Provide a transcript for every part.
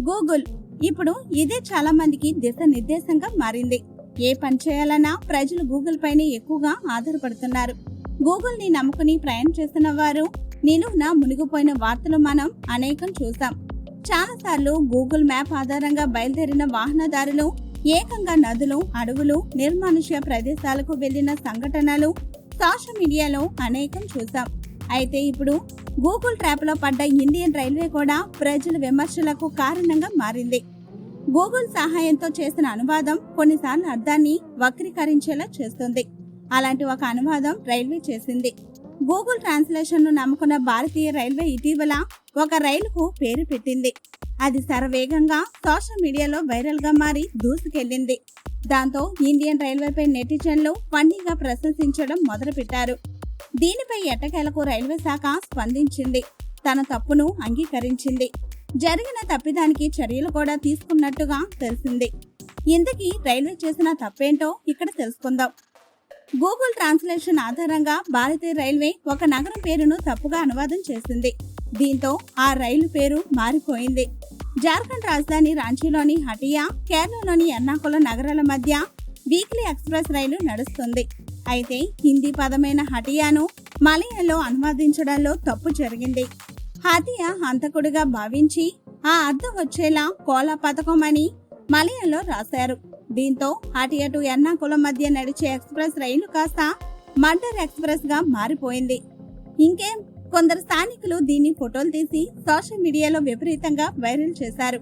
Google. ఇప్పుడు ఇదే చాలా మందికి దిశ నిర్దేశంగా మారింది. ఏ పని చేయాలన్నా ప్రజలు గూగుల్ పైనే ఎక్కువగా ఆధారపడుతున్నారు. గూగుల్ని నమ్ముకుని ప్రయాణం చేస్తున్న వారు నేను నా మునిగిపోయిన వార్తలు మనం అనేకం చూసాం. చాలా సార్లు గూగుల్ మ్యాప్ ఆధారంగా బయలుదేరిన వాహనదారులు ఏకంగా నదులు అడవులు నిర్మానుష్య ప్రదేశాలకు వెళ్ళిన సంఘటనలు సోషల్ మీడియాలో అనేకం చూసాం. అయితే ఇప్పుడు గూగుల్ ట్రాప్లో పడ్డ ఇండియన్ రైల్వే కూడా ప్రజల విమర్శలకు కారణంగా మారింది. గూగుల్ సహాయంతో చేసిన అనువాదం కొన్నిసార్లు అర్థాన్ని వక్రీకరించేలా చేస్తుంది. అలాంటి ఒక అనువాదం రైల్వే చేసింది. గూగుల్ ట్రాన్స్లేషన్ను నమ్ముకున్న భారతీయ రైల్వే ఇటీవల ఒక రైలుకు పేరు పెట్టింది. అది శరవేగంగా సోషల్ మీడియాలో వైరల్గా మారి దూసుకెళ్ళింది దాంతో ఇండియన్ రైల్వేపై నెటిజన్లు ఫన్నీగా ప్రశంసించడం మొదలుపెట్టారు. దీనిపై ఎట్టకేలకు రైల్వే శాఖ స్పందించింది. తన తప్పును అంగీకరించింది. జరిగిన తప్పిదానికి చర్యలు కూడా తీసుకున్నట్టుగా తెలిసింది. ఇంతకీ రైల్వే చేసిన తప్పేంటో ఇక్కడ తెలుసుకుందాం. గూగుల్ ట్రాన్స్లేషన్ ఆధారంగా భారతీయ రైల్వే ఒక నగరం పేరును తప్పుగా అనువాదం చేసింది. దీంతో ఆ రైలు పేరు మారిపోయింది. జార్ఖండ్ రాజధాని రాంచీలోని హటియా కేరళలోని ఎర్నాకుళం నగరాల మధ్య వీక్లీ ఎక్స్ప్రెస్ రైలు నడుస్తుంది. అయితే హిందీ పదమైన హటియాను మలయాలో అనువాదించడంలో తప్పు జరిగింది. హతియా హంతకుడిగా భావించి ఆ అర్థం వచ్చేలా కోలా పథకం అని మలయాళంలో రాశారు. దీంతో హటియా టు ఎర్నాకుళం మధ్య నడిచే ఎక్స్ప్రెస్ రైలు కాస్త మర్డర్ ఎక్స్ప్రెస్గా మారిపోయింది. ఇంకేం కొందరు స్థానికులు దీన్ని ఫోటోలు తీసి సోషల్ మీడియాలో విపరీతంగా వైరల్ చేశారు.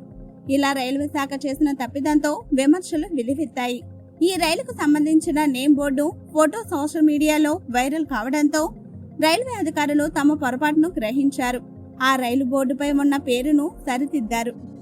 ఇలా రైల్వే శాఖ చేసిన తప్పిదంతో విమర్శలు వెలువెత్తాయి. ఈ రైలుకు సంబంధించిన name board photo social media viral కావడంతో రైల్వే అధికారులు తమ పొరపాటును గ్రహించారు. ఆ రైలు బోర్డుపై ఉన్న పేరును సరిదిద్దారు.